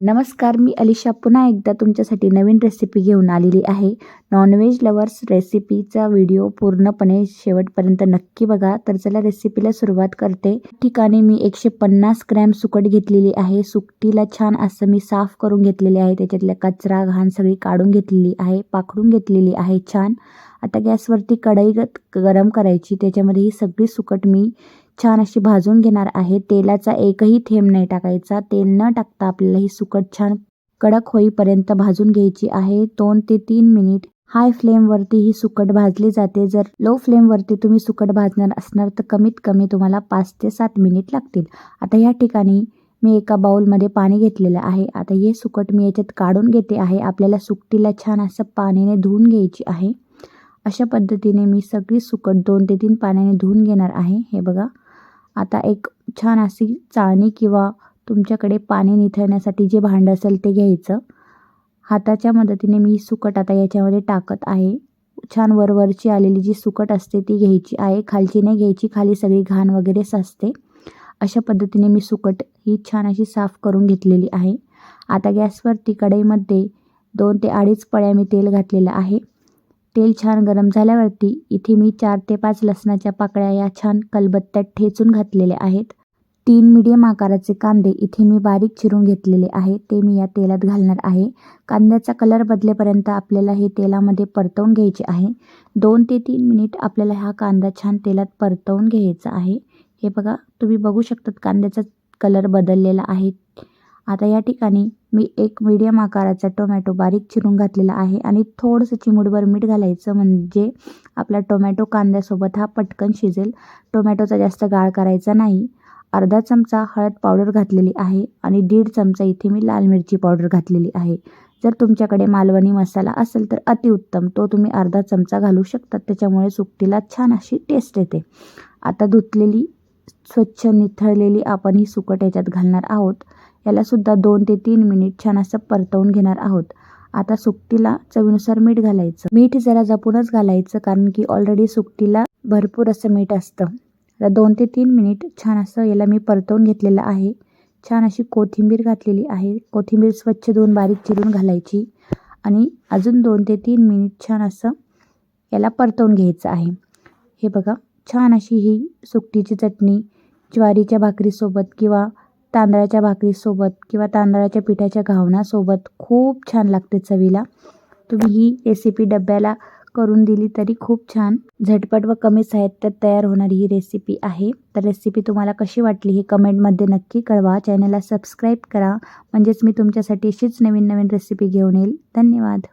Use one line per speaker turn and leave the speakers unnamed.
नमस्कार मी अलिशा पुन्हा एकदा तुमच्यासाठी नवीन रेसिपी घेऊन आलेली आहे. नॉनव्हेज लवर्स रेसिपीचा व्हिडिओ पूर्णपणे शेवटपर्यंत नक्की बघा. तर चला रेसिपीला सुरुवात करते. ठिकाणी मी एकशे पन्नास ग्रॅम सुकट घेतलेली आहे. सुकटीला छान असं मी साफ करून घेतलेले आहे. त्याच्यातल्या कचरा घाण सगळी काढून घेतलेली आहे. पाखडून घेतलेली आहे छान. आता गॅसवरती कढई ग- गरम करायची. त्याच्यामध्ये ही सगळी सुकट मी छान अशी भाजून घेणार आहे. तेलाचा एकही थेंब नाही टाकायचा. तेल न टाकता आपल्याला ही सुकट छान कडक होईपर्यंत भाजून घ्यायची आहे. दोन ते तीन मिनिट हाय फ्लेमवरती ही सुकट भाजली जाते. जर लो फ्लेमवरती तुम्ही सुकट भाजणार असणार तर कमीत कमी तुम्हाला पाच ते सात मिनिट लागतील. आता या ठिकाणी मी एका बाऊलमध्ये पाणी घेतलेलं आहे. आता हे सुकट मी याच्यात काढून घेते आहे. आपल्याला सुकटीला छान असं पाण्याने धुवून घ्यायची आहे. अशा पद्धतीने मी सगळी सुकट दोन ते तीन पाण्याने धुवून घेणार आहे. हे बघा. आता एक छान अशी चाळणी किंवा तुमच्याकडे पाणी निथळण्यासाठी जे भांडं असेल ते घ्यायचं. हाताच्या मदतीने मी सुकट आता याच्यामध्ये टाकत आहे. छान वरवरची आलेली जी सुकट असते ती घ्यायची आहे. खालची नाही घ्यायची. खाली सगळी घाण वगैरे साचते. अशा पद्धतीने मी सुकट ही छान अशी साफ करून घेतलेली आहे. आता गॅसवरती कढईमध्ये दोन ते अडीच पळ्या मी तेल घातलेलं आहे. तेल छान गरम झाल्यावरती इथे मी चार ते पाच लसणाच्या पाकळ्या या छान कलबत्त्यात ठेचून घातलेल्या आहेत. तीन मिडियम आकाराचे कांदे इथे मी बारीक चिरून घेतलेले आहे. ते मी या तेलात घालणार आहे. कांद्याचा कलर बदलेपर्यंत आपल्याला हे तेलामध्ये परतवून घ्यायचे आहे. दोन ते तीन मिनिट आपल्याला हा कांदा छान तेलात परतवून घ्यायचा आहे. हे बघा तुम्ही बघू शकतात कांद्याचा कलर बदललेला आहे. आता या ठिकाणी मी एक मीडियम आकाराचा टोमॅटो बारीक चिरून घातलेला आहे आणि थोडंसं चिमूटभर मीठ घालायचं म्हणजे आपला टोमॅटो कांद्यासोबत हा पटकन शिजेल. टोमॅटोचा जास्त गाळ करायचा नाही. अर्धा चमचा हळद पावडर घातलेली आहे आणि दीड चमचा इथे मी लाल मिरची पावडर घातलेली आहे. जर तुमच्याकडे मालवणी मसाला असेल तर अतिउत्तम तो तुम्ही अर्धा चमचा घालू शकतात त्याच्यामुळे सुकटीला छान अशी टेस्ट येते. आता धुतलेली स्वच्छ निथळलेली आपण ही सुकट याच्यात घालणार आहोत. यालासुद्धा दोन ते तीन मिनिट छान असं परतवून घेणार आहोत. आता सुकटीला चवीनुसार मीठ घालायचं. मीठ जरा जपूनच घालायचं कारण की ऑलरेडी सुकटीला भरपूर असं मीठ असतं. आता दोन ते तीन मिनिट छान असं याला मी परतवून घेतलेलं आहे. छान अशी कोथिंबीर घातलेली आहे. कोथिंबीर स्वच्छ धुवून बारीक चिरून घालायची. आणि अजून दोन ते तीन मिनिट छान असं याला परतवून घ्यायचं आहे. हे बघा छान अशी ही सुकटीची चटणी ज्वारीच्या भाकरीसोबत किंवा तांदळाच्या भाकरीसोबत किंवा तांदळाच्या पिठाच्या घावणासोबत खूप छान लागते चवीला. तुम्ही ही रेसिपी डब्याला करून दिली तरी खूप छान झटपट व कमी साहित्यात तयार होणारी ही रेसिपी आहे. तर रेसिपी तुम्हाला कशी वाटली हे कमेंटमध्ये नक्की कळवा. चॅनलला सबस्क्राईब करा. म्हणजेच मी तुमच्यासाठी अशीच नवीन नवीन रेसिपी घेऊन येईल. धन्यवाद.